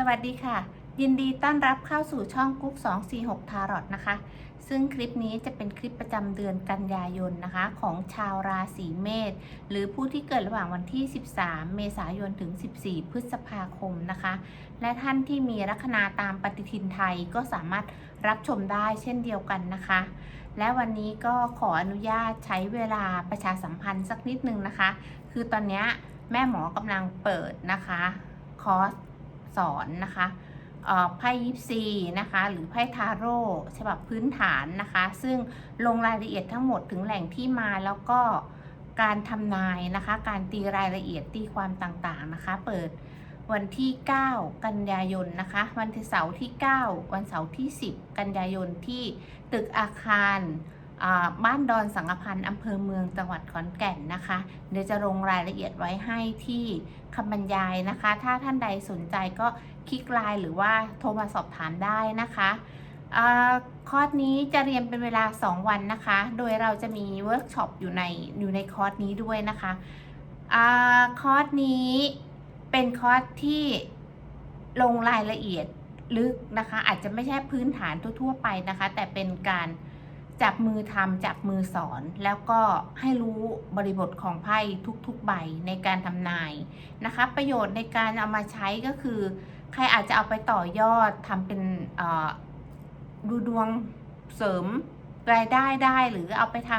สวัสดีค่ะ ยินดีต้อนรับเข้าสู่ช่องกุ๊ก246 ทารอตนะคะ ซึ่งคลิปนี้จะเป็นคลิปประจำเดือนกันยายนนะคะ ของชาวราศีเมษหรือผู้ที่เกิดระหว่างวันที่ 13 เมษายนถึง 14 พฤษภาคมนะคะ และท่านที่มีลัคนาตามปฏิทินไทยก็สามารถรับชมได้เช่นเดียวกันนะคะ และวันนี้ก็ขออนุญาตใช้เวลาประชาสัมพันธ์สักนิดนึงนะคะ คือตอนนี้แม่หมอกำลังเปิดนะคะคอร์ส สอนนะคะไพ่ยิปซีนะคะ หรือไพ่ทาโร่ฉบับพื้นฐานนะคะ ซึ่งลงรายละเอียดทั้งหมดถึงแหล่งที่มาแล้วก็การทำนายนะคะ การตีรายละเอียดตีความต่างๆนะคะ เปิดวันที่ 9 กันยายนนะคะ วันเสาร์ที่ 9 วันเสาร์ที่ 10 กันยายนที่ตึกอาคาร บ้านดอนสังกพันธ์อำเภอเมืองจังหวัดขอนแก่นนะคะ เดี๋ยวจะลงรายละเอียดไว้ให้ที่คำบรรยายนะคะ ถ้าท่านใดสนใจก็คลิกไลน์หรือว่าโทรมาสอบถามได้นะคะคอร์สนี้จะเรียนเป็นเวลา 2 วันนะคะ โดยเราจะมีเวิร์กช็อปอยู่ในอยู่ในคอร์สนี้ด้วยนะคะคอร์สนี้เป็นคอร์สที่ลงรายละเอียดลึกนะคะ อาจจะไม่ใช่พื้นฐานทั่ว ๆ ไปนะคะ แต่เป็นการ จับมือทำจับมือสอนแล้วก็ให้รู้บริบทของไพ่ทุกๆใบในการทำนายนะคะ ประโยชน์ในการเอามาใช้ก็คือ ใครอาจจะเอาไปต่อยอดทำเป็นดูดวงเสริมรายได้ได้หรือเอาไปท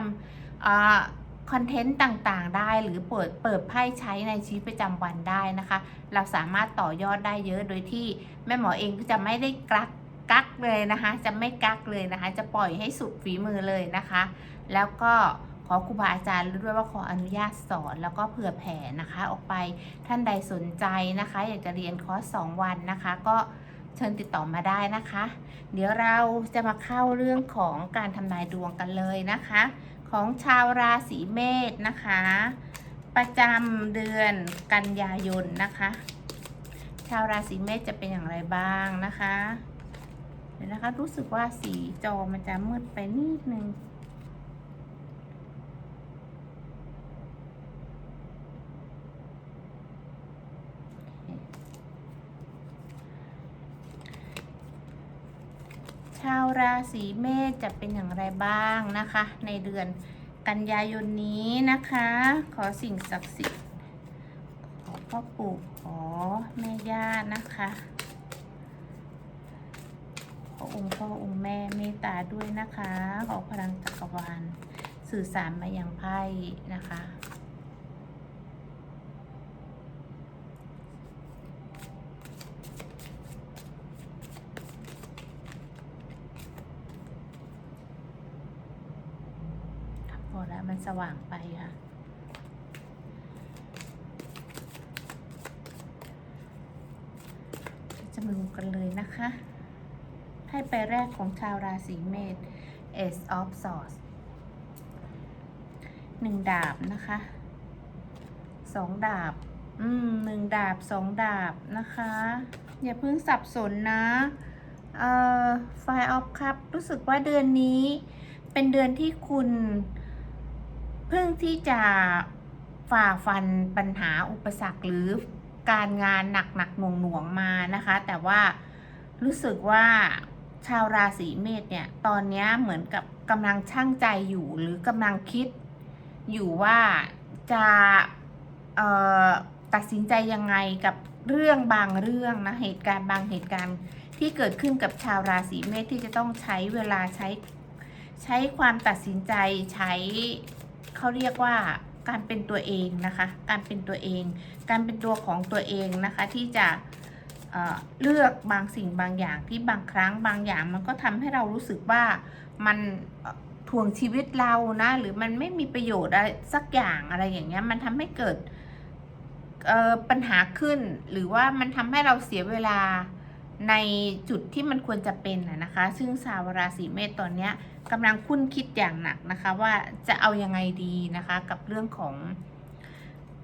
ำคอนเทนต์ต่างๆได้หรือเปิดเปิดไพ่ใช้ในชีวิตประจำวันได้นะคะ เราสามารถต่อยอดได้เยอะโดยที่แม่หมอเองก็จะไม่ได้กัก กักเลยนะคะ จะไม่กักเลยนะคะ จะปล่อยให้สุดฝีมือเลยนะคะ แล้วก็ขอครูบาอาจารย์ด้วยว่าขออนุญาตสอนแล้วก็เผื่อแผ่นะคะ ออกไปท่านใดสนใจนะคะ อยากจะเรียนคอร์สส2วันนะคะ ก็เชิญติดต่อมาได้นะคะ เดี๋ยวเราจะมาเข้าเรื่องของการทำนายดวงกันเลยนะคะ ของชาวราศีเมษนะคะ ประจำเดือนกันยายนนะคะ ชาวราศีเมษจะเป็นอย่างไรบ้างนะคะ เดี๋ยวนะคะ รู้สึกว่าสีจอมันจะมืดไปนิดนึงชาวราศีเมษจะเป็นอย่างไรบ้างนะคะ ในเดือนกันยายนนี้นะคะ ขอสิ่งศักดิ์สิทธิ์ขอพ่อปู่ขอแม่ย่านะคะ องค์พ่อองค์แม่เมตตาด้วยนะคะ ขอพลังจักรวาลสื่อสารมาอยังไพ่นะคะ พอแล้วมันสว่างไปค่ะจะมาดูกันเลยนะคะ ให้ไปแรกของชาวราศีเมษ Ace of Swords หนึ่งดาบนะคะสองดาบ อืมหนึ่งดาบสองดาบนะคะ อย่าเพิ่งสับสนนะเอ่อ Five of Cup รู้สึกว่าเดือนนี้เป็นเดือนที่คุณเพิ่งที่จะฝ่าฟันปัญหาอุปสรรคหรือการงานหนักหนักหน่วงหน่วงมานะคะ แต่ว่ารู้สึกว่า ชาวราศีเมษเนี่ย ตอนนี้เหมือนกับกำลังช่างใจอยู่หรือกำลังคิด อยู่ว่าจะตัดสินใจยังไงกับเรื่องบางเรื่องนะเหตุการณ์บางเหตุการณ์ที่เกิดขึ้นกับชาวราศีเมษที่จะต้องใช้เวลาใช้ใช้ความตัดสินใจใช้เขาเรียกว่าการเป็นตัวเองนะคะ การเป็นตัวเอง การเป็นตัวของตัวเองนะคะที่จะ เลือกบางสิ่งบางอย่างที่บางครั้งบางอย่างมันก็ทำให้เรารู้สึกว่ามันเอ่อถ่วงชีวิตเรานะ หรือมันไม่มีประโยชน์อะไรสักอย่างอะไรอย่างเงี้ยมันทำให้เกิดปัญหาขึ้น หรือว่ามันทำให้เราเสียเวลาในจุดที่มันควรจะเป็นนะนะคะ ซึ่งชาวราศีเมษตอนเนี้ยกำลังคุ้นคิดอย่างหนักนะคะ ว่าจะเอายังไงดีนะคะ กับเรื่องของ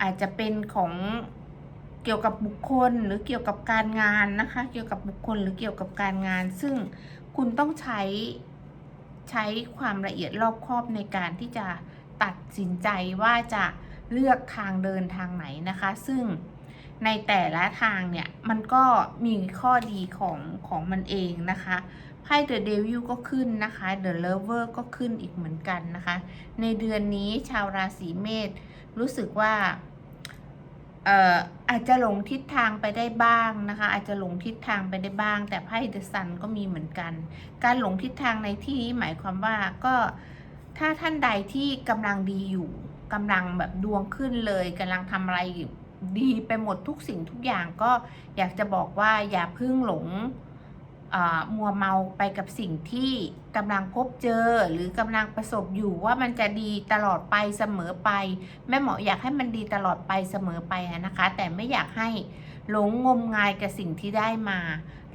อาจจะเป็นของ เกี่ยวกับบุคคลหรือเกี่ยวกับการงานนะคะ เกี่ยวกับบุคคลหรือเกี่ยวกับการงาน ซึ่งคุณต้องใช้ใช้ความละเอียดรอบคอบในการที่จะตัดสินใจว่าจะเลือกทางเดินทางไหนนะคะ ซึ่งในแต่ละทางเนี่ย มันก็มีข้อดีของของมันเองนะคะไพ่ The Devil ก็ขึ้นนะคะ The Lover ก็ขึ้นอีกเหมือนกันนะคะ ในเดือนนี้ชาวราศีเมษรู้สึกว่า อ่ออาจจะหลงทิศทางไปได้บ้างนะคะ อาจจะหลงทิศทางไปได้บ้าง แต่ไพ่เดอะซันก็มีเหมือนกัน การหลงทิศทางในที่นี้หมายความว่าก็ถ้าท่านใดที่กำลังดีอยู่กำลังแบบดวงขึ้นเลยกำลังทำอะไรดีไปหมดทุกสิ่งทุกอย่างก็อยากจะบอกว่าอย่าพึ่งหลง มัวเมาไปกับสิ่งที่กำลังพบเจอ หรือกำลังประสบอยู่ว่ามันจะดีตลอดไปเสมอไป แม่หมออยากให้มันดีตลอดไปเสมอไปนะคะ แต่ไม่อยากให้หลงงมงายกับสิ่งที่ได้มา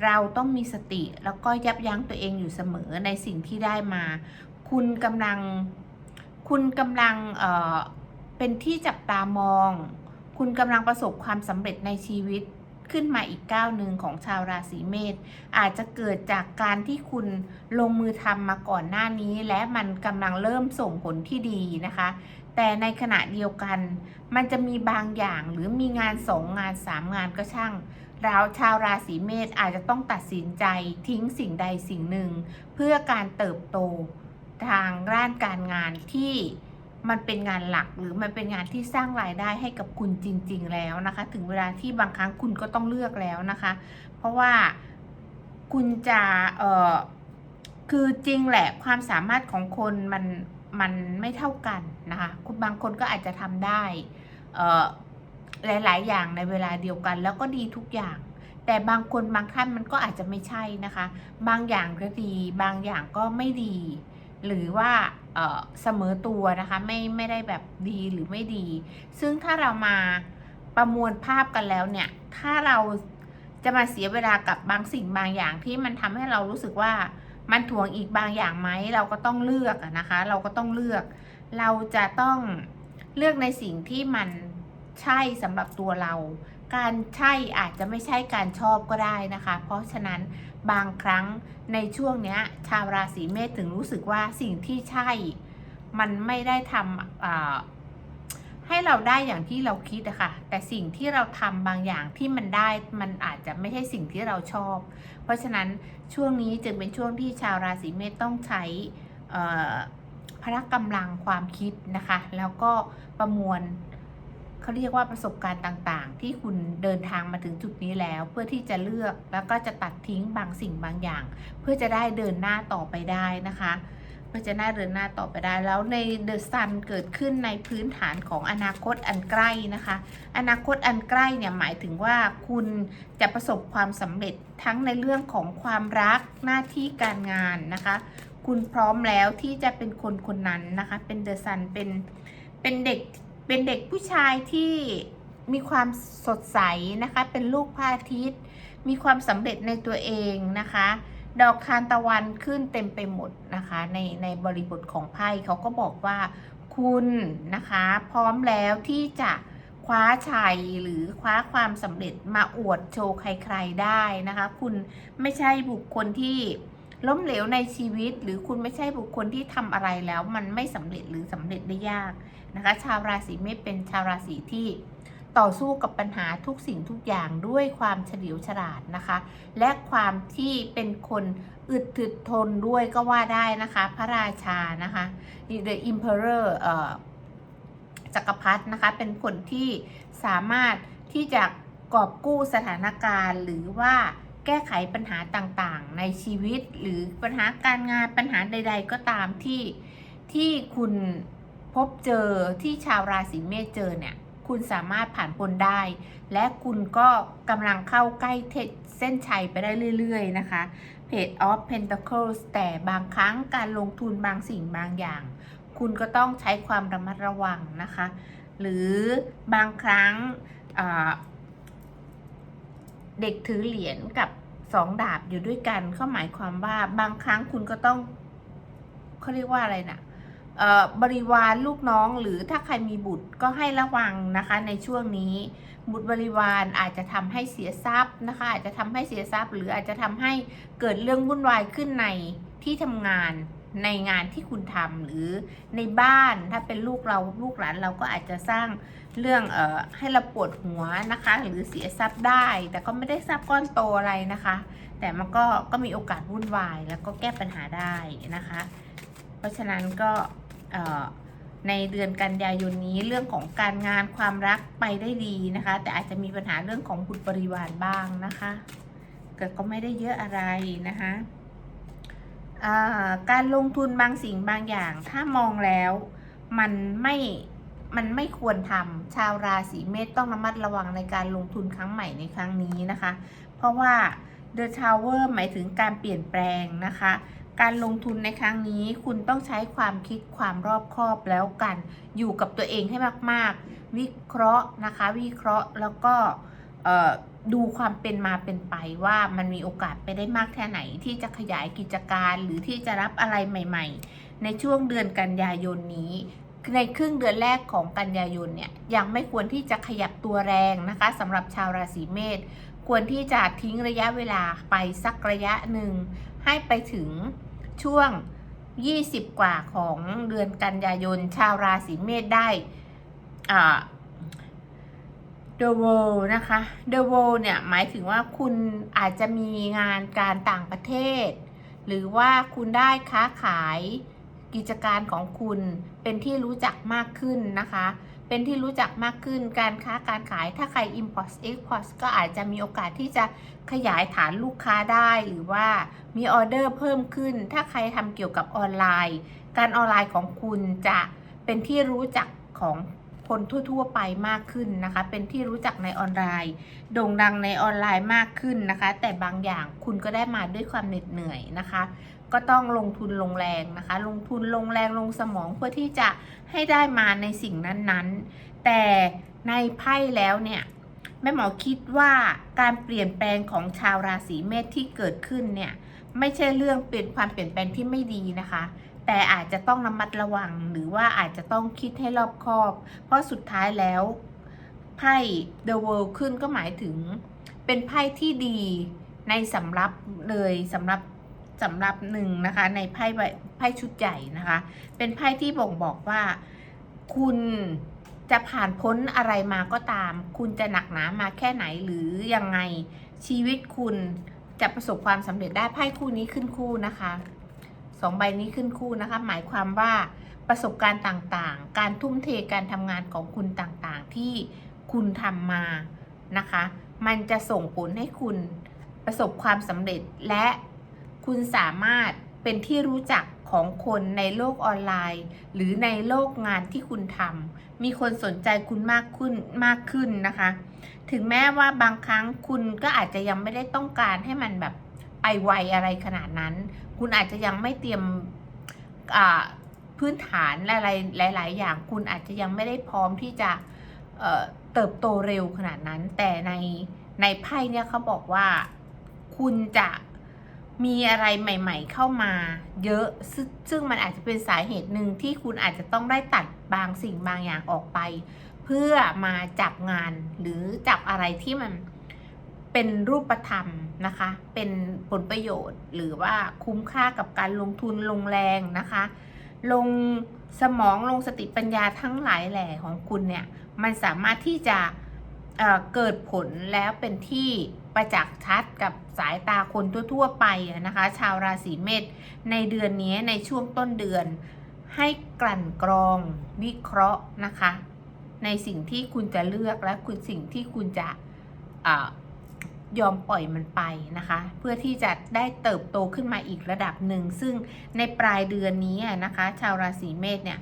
เราต้องมีสติแล้วก็ยับยั้งตัวเองอยู่เสมอในสิ่งที่ได้มา คุณกำลังคุณกำลังเเป็นที่จับตามอง คุณกำลังประสบความสำเร็จในชีวิต ขึ้นมาอีกก้าวหนึ่งของชาวราศีเมษอาจจะเกิดจากการที่คุณลงมือทำมาก่อนหน้านี้ และมันกำลังเริ่มส่งผลที่ดีนะคะ แต่ในขณะเดียวกัน มันจะมีบางอย่างหรือมีงานสองงานสามงานก็ช่างเราชาวราศีเมษอาจจะต้องตัดสินใจทิ้งสิ่งใดสิ่งหนึ่ง เพื่อการเติบโตทางด้านการงานที่ มันเป็นงานหลักหรือมันเป็นงานที่สร้างรายได้ให้กับคุณจริง ๆ แล้วนะคะ ถึงเวลาที่บางครั้งคุณก็ต้องเลือกแล้วนะคะ เพราะว่าคุณจะเออคือจริงแหละความสามารถของคนมันมันไม่เท่ากันนะคะคุณบางคนก็อาจจะทำได้เออหลาย ๆ อย่างในเวลาเดียวกัน แล้วก็ดีทุกอย่าง แต่บางคนบางท่านมันก็อาจจะไม่ใช่นะคะ บางอย่างก็ดี บางอย่างก็ไม่ดี หรือว่า เสมอตัวนะคะไม่ไม่ได้แบบดีหรือไม่ดี ซึ่งถ้าเรามาประมวลภาพกันแล้วเนี่ย ถ้าเราจะมาเสียเวลากับบางสิ่งบางอย่างที่มันทำให้เรารู้สึกว่ามันถ่วงอีกบางอย่างไหมเราก็ต้องเลือกนะคะ เราก็ต้องเลือก เราจะต้องเลือกในสิ่งที่มันใช่สำหรับตัวเรา การใช่อาจจะไม่ใช่การชอบก็ได้นะคะ เพราะฉะนั้น บางครั้งในช่วงเนี้ย ชาวราศีเมษถึงรู้สึกว่าสิ่งที่ใช่ มันไม่ได้ทำให้เราได้อย่างที่เราคิดอะค่ะ แต่สิ่งที่เราทำบางอย่างที่มันได้มันอาจจะไม่ใช่สิ่งที่เราชอบ เพราะฉะนั้นช่วงนี้จึงเป็นช่วงที่ชาวราศีเมษต้องใช้พละกำลังความคิดนะคะ แล้วก็ประมวล เขาเรียกว่าประสบการณ์ต่างๆ ที่คุณเดินทางมาถึงจุดนี้แล้ว เพื่อที่จะเลือกแล้วก็จะตัดทิ้งบางสิ่งบางอย่าง เพื่อจะได้เดินหน้าต่อไปได้นะคะเพื่อจะน่าเดินหน้าต่อไปได้แล้วในเดอะซันเกิดขึ้นในพื้นฐานของอนาคตอันใกล้นะคะ อนาคตอันใกล้เนี่ยหมายถึงว่าคุณจะประสบความสำเร็จทั้งในเรื่องของความรักหน้าที่การงานนะคะ คุณพร้อมแล้วที่จะเป็นคนคนนั้นนะคะ เป็นเดอะซันเป็นเป็นเด็ก เป็นเด็กผู้ชายที่มีความสดใสนะคะ เป็นลูกพระอาทิตย์ มีความสำเร็จในตัวเองนะคะ ดอกทานตะวันขึ้นเต็มไปหมดนะคะ ในในบริบทของไพ่เขาก็บอกว่าคุณนะคะ พร้อมแล้วที่จะคว้าชัยหรือคว้าความสำเร็จมาอวดโชว์ใครๆได้นะคะ คุณไม่ใช่บุคคลที่ ล้มเหลวในชีวิต หรือคุณไม่ใช่บุคคลที่ทำอะไรแล้วมันไม่สำเร็จหรือสำเร็จได้ยากนะคะ ชาวราศีเมษเป็นชาวราศีที่ต่อสู้กับปัญหาทุกสิ่งทุกอย่างด้วยความเฉลียวฉลาดนะคะ และความที่เป็นคนอึดถึดทนด้วยก็ว่าได้นะคะ พระราชานะคะ The Emperor เอ่อจักรพรรดินะคะ เป็นคนที่สามารถที่จะกอบกู้สถานการณ์หรือว่า แก้ไขปัญหาต่างๆ ในชีวิตหรือปัญหาการงานปัญหาใด ๆ ก็ตามที่ที่คุณพบเจอที่ชาวราศีเมษเจอเนี่ยคุณสามารถผ่านพ้นได้ และคุณก็กำลังเข้าใกล้เส้นชัยไปได้เรื่อย ๆ นะคะ Page of Pentacles แต่บางครั้งการลงทุนบางสิ่งบางอย่าง คุณก็ต้องใช้ความระมัดระวังนะคะ หรือบางครั้ง เด็กถือเหรียญกับสองดาบอยู่ด้วยกันเขาหมายความว่าบางครั้งคุณก็ต้องเขาเรียกว่าอะไรนะเอ่อบริวารลูกน้องหรือถ้าใครมีบุตรก็ให้ระวังนะคะในช่วงนี้ บุตรบริวารอาจจะทำให้เสียทรัพย์นะคะ อาจจะทำให้เสียทรัพย์ หรืออาจจะทำให้เกิดเรื่องวุ่นวายขึ้นในที่ทำงาน ในงานที่คุณทำหรือในบ้านถ้าเป็นลูกเราลูกหลานเราก็อาจจะสร้างเรื่องเอ่อให้เราปวดหัวนะคะ หรือเสียทรัพย์ได้ แต่ก็ไม่ได้ทรัพย์ก้อนโตอะไรนะคะ แต่มันก็ก็มีโอกาสวุ่นวายแล้วก็แก้ปัญหาได้นะคะ เพราะฉะนั้นก็เอ่อในเดือนกันยายนนี้เรื่องของการงานความรักไปได้ดีนะคะ แต่อาจจะมีปัญหาเรื่องของบุตรบริวารบ้างนะคะแต่ก็ไม่ได้เยอะอะไรนะคะ การลงทุนบางสิ่งบางอย่าง ถ้ามองแล้วมันไม่มันไม่ควรทำชาวราศีเมษต้องระมัดระวังในการลงทุนครั้งใหม่ในครั้งนี้นะคะ เพราะว่า The Tower หมายถึงการเปลี่ยนแปลงนะคะ การลงทุนในครั้งนี้คุณต้องใช้ความคิดความรอบคอบแล้วกัน อยู่กับตัวเองให้มาก ๆ วิเคราะห์นะคะ วิเคราะห์แล้วก็ ดูความเป็นมาเป็นไปว่ามันมีโอกาสไปได้มากแค่ไหน ที่จะขยายกิจการหรือที่จะรับอะไรใหม่ ๆ ในช่วงเดือนกันยายนนี้ในครึ่งเดือนแรกของกันยายนเนี่ยยังไม่ควรที่จะขยับตัวแรงนะคะสำหรับชาวราศีเมษควรที่จะทิ้งระยะเวลาไปสักระยะหนึ่ง ให้ไปถึงช่วง 20 กว่าของเดือนกันยายน ชาวราศีเมษได้อ่า The World นะคะ The World เนี่ยหมายถึงว่าคุณอาจจะมีงานการต่างประเทศ หรือว่าคุณได้ค้าขายกิจการของคุณเป็นที่รู้จักมากขึ้นนะคะ เป็นที่รู้จักมากขึ้นการค้าการขายถ้าใคร import export ก็อาจจะมีโอกาสที่จะขยายฐานลูกค้าได้หรือว่ามีออเดอร์เพิ่มขึ้น ถ้าใครทำเกี่ยวกับออนไลน์ การออนไลน์ของคุณจะเป็นที่รู้จักของ คนทั่ว ๆ ไปมากขึ้นนะคะ เป็นที่รู้จักในออนไลน์ โด่งดังในออนไลน์มากขึ้นนะคะ แต่บางอย่างคุณก็ได้มาด้วยความเหน็ดเหนื่อยนะคะ ก็ต้องลงทุนลงแรงนะคะ ลงทุนลงแรงลงสมองเพื่อที่จะให้ได้มาในสิ่งนั้นๆ แต่ในไพ่แล้วเนี่ยแม่หมอคิดว่าการเปลี่ยนแปลงของชาวราศีเมษที่เกิดขึ้นเนี่ยไม่ใช่เรื่องเปลี่ยนความเปลี่ยนแปลงที่ไม่ดีนะคะ แต่อาจจะต้องระมัดระวังหรือว่าอาจจะต้องคิดให้รอบคอบ เพราะสุดท้ายแล้วไพ่ The World ขึ้นก็หมายถึงเป็นไพ่ที่ดีในสำรับเลยสำหรับสำหรับหนึ่งนะคะ ในไพ่ใบไพ่ชุดใหญ่นะคะ เป็นไพ่ที่บ่งบอกว่าคุณจะผ่านพ้นอะไรมาก็ตาม คุณจะหนักหนามาแค่ไหนหรือยังไงชีวิตคุณจะประสบความสำเร็จได้ไพ่คู่นี้ขึ้นคู่นะคะ สองใบนี้ขึ้นคู่นะคะ หมายความว่าประสบการณ์ต่างๆ การทุ่มเทการทำงานของคุณต่างๆ ที่คุณทำมานะคะ มันจะส่งผลให้คุณประสบความสำเร็จและคุณสามารถเป็นที่รู้จักของคนในโลกออนไลน์ หรือในโลกงานที่คุณทำมีคนสนใจคุณมากขึ้นมากขึ้นนะคะ ถึงแม้ว่าบางครั้งคุณก็อาจจะยังไม่ได้ต้องการให้มันแบบไปไวอะไรขนาดนั้น คุณอาจจะยังไม่เตรียมพื้นฐานอะไรหลาย ๆ อย่าง คุณอาจจะยังไม่ได้พร้อมที่จะเเติบโตเร็วขนาดนั้น แต่ในในไพ่เนี่ยเขาบอกว่าคุณจะมีอะไรใหม่ ๆ เข้ามาเยอะซซึ่งมันอาจจะเป็นสาเหตุหนึ่งที่คุณอาจจะต้องได้ตัดบางสิ่งบางอย่างออกไป เพื่อมาจับงานหรือจับอะไรที่มัน เป็นรูปธรรมนะคะ เป็นผลประโยชน์ หรือว่าคุ้มค่ากับการลงทุนลงแรงนะคะ ลงสมองลงสติปัญญาทั้งหลายแหล่ของคุณเนี่ย มันสามารถที่จะเเกิดผลแล้วเป็นที่ประจักษ์ชัดกับสายตาคนทั่ว ๆ ไปนะคะ ชาวราศีเมษในเดือนนี้ในช่วงต้นเดือน ให้กลั่นกรองวิเคราะห์นะคะ ในสิ่งที่คุณจะเลือกและคุณสิ่งที่คุณจะ ยอมปล่อยมันไปนะคะ เพื่อที่จะได้เติบโตขึ้นมาอีกระดับหนึ่ง ซึ่งในปลายเดือนนี้นะคะ ชาวราศีเมษเนี่ย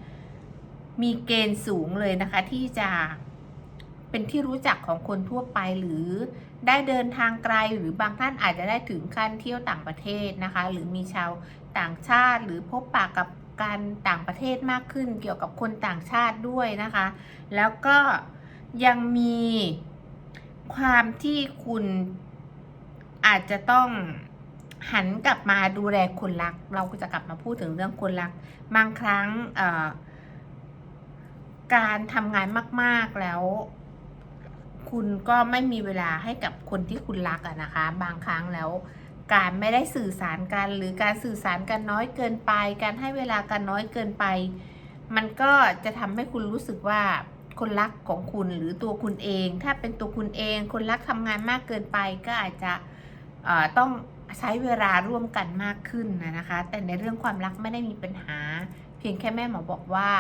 มีเกณฑ์สูงเลยนะคะ ที่จะเป็นที่รู้จักของคนทั่วไปหรือได้เดินทางไกลหรือบางท่านอาจจะได้ถึงขั้นเที่ยวต่างประเทศนะคะ หรือมีชาวต่างชาติ หรือพบปะกับการต่างประเทศมากขึ้นเกี่ยวกับคนต่างชาติด้วยนะคะ แล้วก็ยังมี ความที่คุณอาจจะต้องหันกลับมาดูแลคนรัก เราก็จะกลับมาพูดถึงเรื่องคนรัก บางครั้งการทำงานมากๆแล้ว คุณก็ไม่มีเวลาให้กับคนที่คุณรักอะนะคะ บางครั้งแล้วการไม่ได้สื่อสารกัน หรือการสื่อสารกันน้อยเกินไป การให้เวลากันน้อยเกินไป มันก็จะทำให้คุณรู้สึกว่า คนรักของคุณหรือตัวคุณเอง ถ้าเป็นตัวคุณเอง คนรักทำงานมากเกินไปก็อาจจะต้องใช้เวลาร่วมกันมากขึ้นนะคะ แต่ในเรื่องความรักไม่ได้มีปัญหา เพียงแค่แม่หมอบอกว่า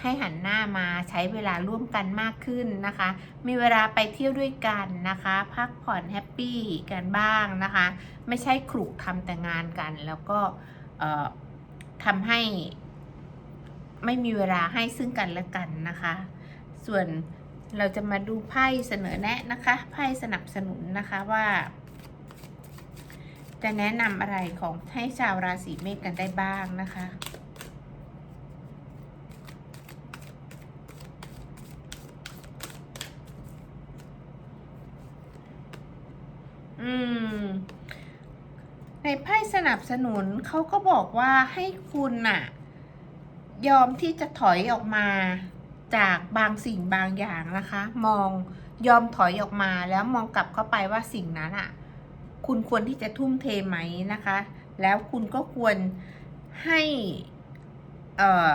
ให้หันหน้ามาใช้เวลาร่วมกันมากขึ้นนะคะ มีเวลาไปเที่ยวด้วยกันนะคะ พักผ่อนแฮปปี้กันบ้างนะคะ ไม่ใช่ขลุกทำแต่งานกัน แล้วก็ทำให้ ไม่มีเวลาให้ซึ่งกันและกันนะคะ ส่วนเราจะมาดูไพ่เสนอแนะนะคะไพ่สนับสนุนนะคะว่า จะแนะนำอะไรของให้ชาวราศีเมษกันได้บ้างนะคะอืมในไพ่สนับสนุนเขาก็บอกว่าให้คุณน่ะ ยอมที่จะถอยออกมาจากบางสิ่งบางอย่างนะคะ มองยอมถอยออกมาแล้วมองกลับเข้าไปว่าสิ่งนั้นอะ คุณควรที่จะทุ่มเทไหมนะคะ แล้วคุณก็ควรให้เอ่อ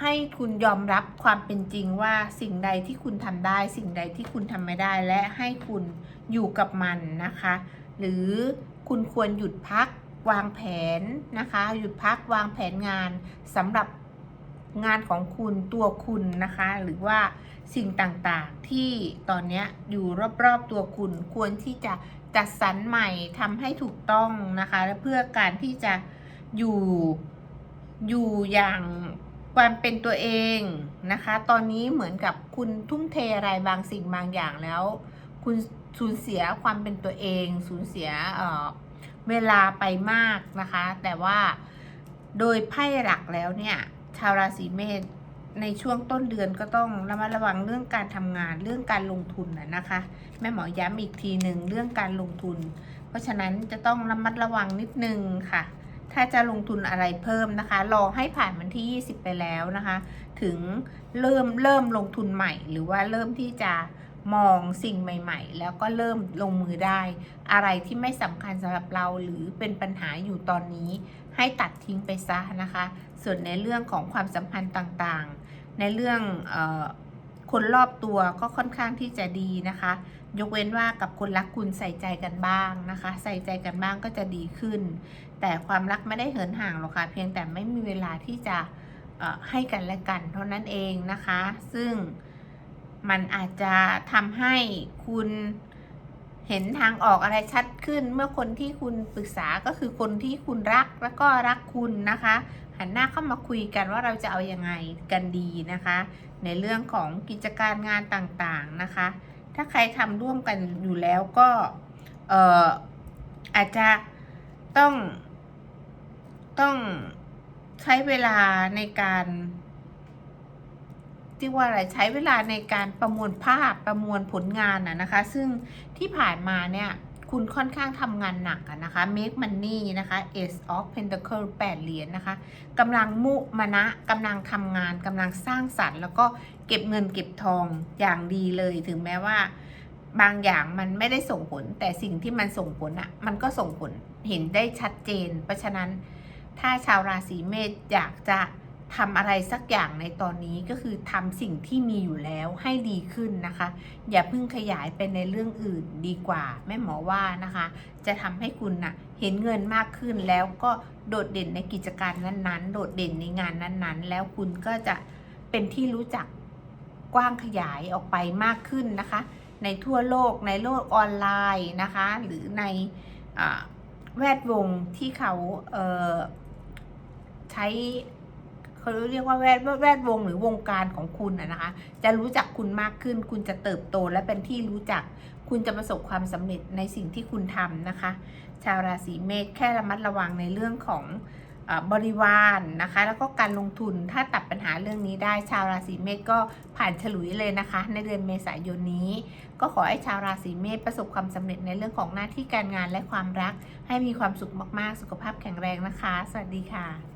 ให้คุณยอมรับความเป็นจริงว่าสิ่งใดที่คุณทำได้ สิ่งใดที่คุณทำไม่ได้และให้คุณอยู่กับมันนะคะ หรือคุณควรหยุดพัก วางแผนนะคะ หยุดพักวางแผนงานสำหรับงานของคุณตัวคุณนะคะ หรือว่าสิ่งต่างๆที่ตอนนี้อยู่รอบๆตัวคุณควรที่จะจัดสรรใหม่ทำให้ถูกต้องนะคะ และเพื่อการที่จะอยู่อยู่อย่างความเป็นตัวเองนะคะ ตอนนี้เหมือนกับคุณทุ่มเทอะไรบางสิ่งบางอย่างแล้ว คุณสูญเสียความเป็นตัวเอง สูญเสีย เวลาไปมากนะคะ แต่ว่าโดยไพ่หลักแล้วเนี่ย ชาวราศีเมษในช่วงต้นเดือนก็ต้องระมัดระวังเรื่องการทำงานเรื่องการลงทุนนะนะคะ แม่หมอย้ำอีกทีหนึ่งเรื่องการลงทุน เพราะฉะนั้นจะต้องระมัดระวังนิดนึงค่ะ ถ้าจะลงทุนอะไรเพิ่มนะคะรอให้ผ่านวันที่ 20 ไปแล้วนะคะ ถึงเริ่มเริ่มลงทุนใหม่ หรือว่าเริ่มที่จะ มองสิ่งใหม่ ๆ แล้วก็เริ่มลงมือได้ อะไรที่ไม่สำคัญสำหรับเราหรือเป็นปัญหาอยู่ตอนนี้ ให้ตัดทิ้งไปซะนะคะ ส่วนในเรื่องของความสัมพันธ์ต่างๆ ในเรื่องออคนรอบตัวก็ค่อนข้างที่จะดีนะคะ ยกเว้นว่ากับคนรักคุณใส่ใจกันบ้างนะคะ ใส่ใจกันบ้างก็จะดีขึ้น แต่ความรักไม่ได้เหินห่างหรอกค่ะเพียงแต่ไม่มีเวลาที่จะให้กันและกันเท่านั้นเองนะคะ ซึ่ง มันอาจจะทำให้คุณเห็นทางออกอะไรชัดขึ้น เมื่อคนที่คุณปรึกษาก็คือคนที่คุณรักแล้วก็รักคุณนะคะ หันหน้าเข้ามาคุยกันว่าเราจะเอาอยัางไงกันดีนะคะ ในเรื่องของกิจการงานต่างๆนะคะ ถ้าใครทำร่วมกันอยู่แล้วก็เอ่ออาจจะต้องต้องใช้เวลาในการ ที่ว่าอะไรใช้เวลาในการประมวลภาพประมวลผลงานนะนะคะ ซึ่งที่ผ่านมาเนี่ยคุณค่อนข้างทำงานหนักอะนะคะ make money นะคะ ace of pentacle 8 เหรียญนะคะกำลังมุมานะกำลังทำงานกำลังสร้างสรรค์ แล้วก็เก็บเงินเก็บทองอย่างดีเลย ถึงแม้ว่า บางอย่างมันไม่ได้ส่งผล แต่สิ่งที่มันส่งผลอะมันก็ส่งผลเห็นได้ชัดเจน เพราะฉะนั้นถ้าชาวราศีเมษอยากจะ ทำอะไรสักอย่างในตอนนี้ก็คือทำสิ่งที่มีอยู่แล้วให้ดีขึ้นนะคะ อย่าเพิ่งขยายไปในเรื่องอื่นดีกว่าแม่หมอว่านะคะ จะทำให้คุณนะ่ะเห็นเงินมากขึ้นแล้วก็โดดเด่นในกิจการนั้นๆ โดดเด่นในงานนั้นๆ แล้วคุณก็จะเป็นที่รู้จักกว้างขยายออกไปมากขึ้นนะคะ ในทั่วโลกในโลกออนไลน์นะคะ หรือในอแวดวงที่เขาเใช้ เขาเรียกว่าแวดแวดวงหรือวงการของคุณนะคะ จะรู้จักคุณมากขึ้น คุณจะเติบโตและเป็นที่รู้จัก คุณจะประสบความสำเร็จในสิ่งที่คุณทำนะคะ ชาวราศีเมษแค่ระมัดระวังในเรื่องของบริวารนนะคะ แล้วก็การลงทุนถ้าตัดปัญหาเรื่องนี้ได้ ชาวราศีเมษก็ผ่านฉลุยเลยนะคะ ในเดือนเมษายนนี้ ก็ขอให้ชาวราศีเมษประสบความสำเร็จในเรื่องของหน้าที่การงานและความรัก ให้มีความสุขมากๆ สุขภาพแข็งแรงนะคะ สวัสดีค่ะ